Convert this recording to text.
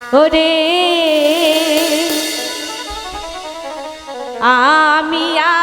ওরে আমি আ